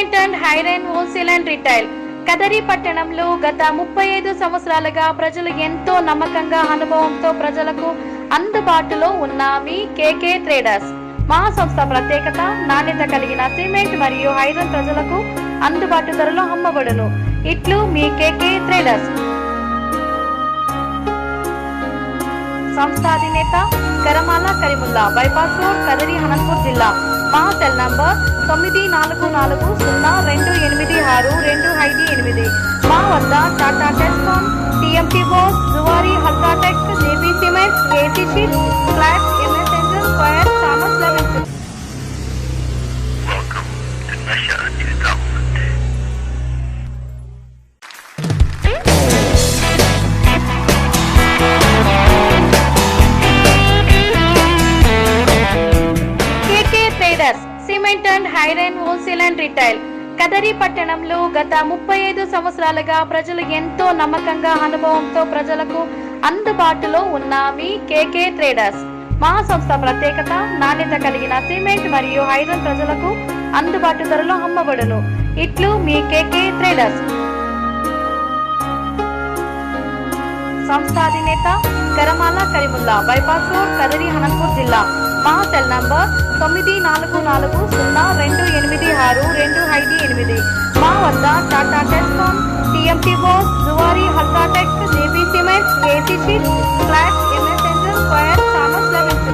Iron wholesale and retail. Kadiri పట్టణంలో గత ముప్పై ఐదు సంవత్సరాలుగా ప్రజలు ఎంతో నమ్మకంగా అనుభవంతో ప్రజలకు అందుబాటులో ఉన్న మీ కేకే ట్రేడర్స్. మా సంస్థ ప్రత్యేకత నాణ్యత కలిగిన సిమెంట్ మరియు ఐరన్ ప్రజలకు అందుబాటు ధరలో అమ్మబడును. ఇట్లు మీ కేకే ట్రేడర్స్. సంస్థ అధినేత కరమాల కరిముల్లా బైపాస్ రోడ్ కదరి అనంతపూర్ జిల్లా. మా సెల్ నంబర్ తొమ్మిది నాలుగు నాలుగు సున్నా రెండు ఎనిమిది ఆరు రెండు ఐదు ఎనిమిది. మా వద్ద Tata Tiscon TMT Bose Zuari tech JB cement AC sheet flat MS ఎంజన్ square Thomas eleven. Traders cement and iron wholesale and retail. Kadiri పట్టణంలో గత ముప్పై ఐదు సంవత్సరాలుగా ప్రజలు ఎంతో నమ్మకంగా అనుభవంతో ప్రజలకు అందుబాటులో ఉన్న మీ కేకే ట్రేడర్స్. మా సంస్థ ప్రత్యేకత నాణ్యత కలిగిన సిమెంట్ మరియు హైరన్ ప్రజలకు అందుబాటు ధరలో అమ్మబడును. ఇట్లు మీ కేకే ట్రేడర్స్. సంస్థాధినేత కరమాల కరిముల్లా బైపాస్ రోడ్ కదరి హనంపూర్ జిల్లా. మా సెల్ నంబర్ తొమ్మిది నాలుగు నాలుగు సున్నా రెండు ఎనిమిది ఆరు రెండు ఐదు ఎనిమిది. మా వద్ద టాటా టెస్కోన్ టీఎంపీ బోస్ జువారీ హల్కాటెక్ navy cement AC flat MS square Thomas eleven.